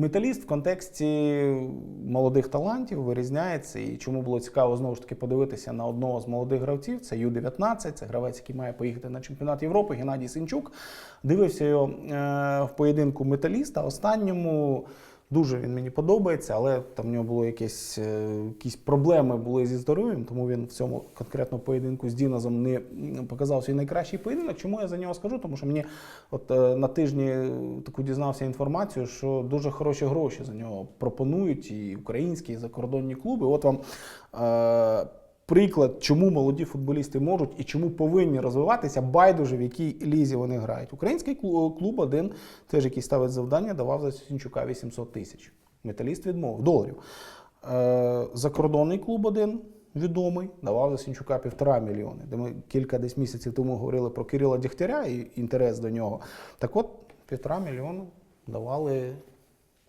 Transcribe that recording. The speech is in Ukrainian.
металіст в контексті молодих талантів вирізняється. І чому було цікаво знову ж таки подивитися на одного з молодих гравців, це Ю-19, це гравець, який має поїхати на чемпіонат Європи, Геннадій Синчук. Дивився його е, в поєдинку металіста. Останньому дуже він мені подобається, але там в нього було якісь, е, якісь проблеми були зі здоров'ям, тому він в цьому конкретно поєдинку з Діназом не показав свій найкращий поєдинок. Чому я за нього скажу? Тому що мені от е, на тижні е, таку дізнався інформацію, що дуже хороші гроші за нього пропонують і українські, і закордонні клуби. От вам приклад, чому молоді футболісти можуть і чому повинні розвиватися, байдуже в якій лізі вони грають. Український клуб один, теж який ставить завдання, давав за Сінчука 800 тисяч. Металіст відмовив доларів. Е, закордонний клуб один. Відомий, давав за Сінчука півтора мільйони. Де ми кілька десь місяців тому говорили про Кирила Дігтяря і інтерес до нього. Так от, півтора мільйону давали